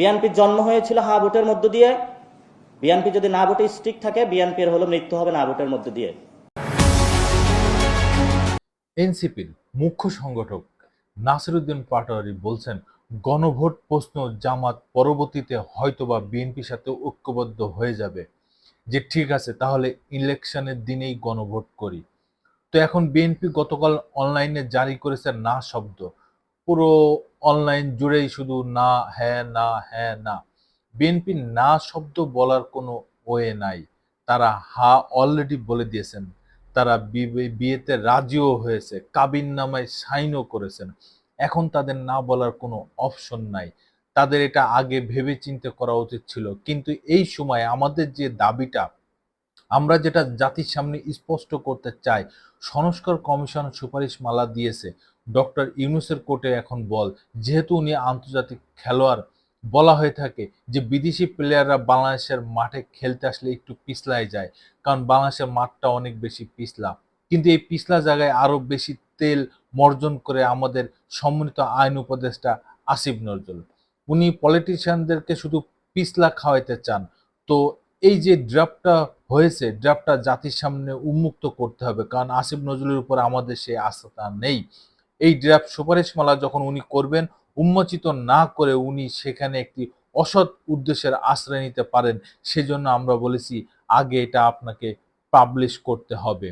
বিএনপির জন্ম হয়েছিল হা ভোটের মধ্য দিয়ে। বিএনপি যদি না ভোটে স্টিক থাকে বিএনপির হলো মৃত্যু হবে না ভোটের মধ্য দিয়ে। এনসিপির মুখ্য সংগঠক নাসিরুদ্দিন পাটোয়ারি বলছেন, গণভোট প্রশ্ন জামাত পরবর্তীতে হয়তোবা বিএনপির সাথে ঐক্যবদ্ধ হয়ে যাবে। যে ঠিক আছে, তাহলে ইলেকশনের দিনেই গণভোট করি। তো এখন বিএনপি গতকাল অনলাইনে জারি করেছে না শব্দ। পুরো অনলাইন জুড়েই শুধু না হ্যাঁ না হ্যাঁ না। বিএনপি না শব্দ বলার কোনো ওয়ে নাই। তারা হা অলরেডি বলে দিয়েছেন। তারা বিয়েতে রাজিও হয়েছে, কাবিন নামায় সাইনও করেছেন। এখন তাদের না বলার কোনো অপশন নাই। তাদের এটা আগে ভেবে চিন্তে করা উচিত ছিল। কিন্তু এই সময় আমাদের যে দাবিটা আমরা যেটা জাতির সামনে স্পষ্ট করতে চাই, সংস্কার কমিশন সুপারিশ মালা দিয়েছে। ডক্টর ইউনুসের কোর্টে এখন বল, যেহেতু উনি আন্তর্জাতিক খেলোয়াড়, বলা হয়ে থাকে যে বিদেশি প্লেয়াররা বাংলাদেশের মাঠে খেলতে আসলে একটু পিছলায় যায়, কারণ বাংলাদেশের মাঠটা অনেক বেশি পিছলা। কিন্তু এই পিছলা জায়গায় আরও বেশি তেল মর্জন করে আমাদের সম্মানিত আইন উপদেষ্টা আসিফ নজরুল। উনি পলিটিশিয়ানদেরকে শুধু পিছলা খাওয়াইতে চান। তো এই যে ড্রাফটটা হয়েছে ড্রাফটটা জাতির সামনে উন্মুক্ত করতে হবে। কারণ আসিফ নজরুলের উপর আমাদের সেই আস্থা নেই। এই ড্রাফট সুপারিশমালা যখন উনি করবেন, উন্মোচিত না করে উনি সেখানে একটি অসৎ উদ্দেশ্যের আশ্রয় নিতে পারেন, সেজন্য আমরা বলেছি, আগে এটা আপনাকে পাবলিশ করতে হবে।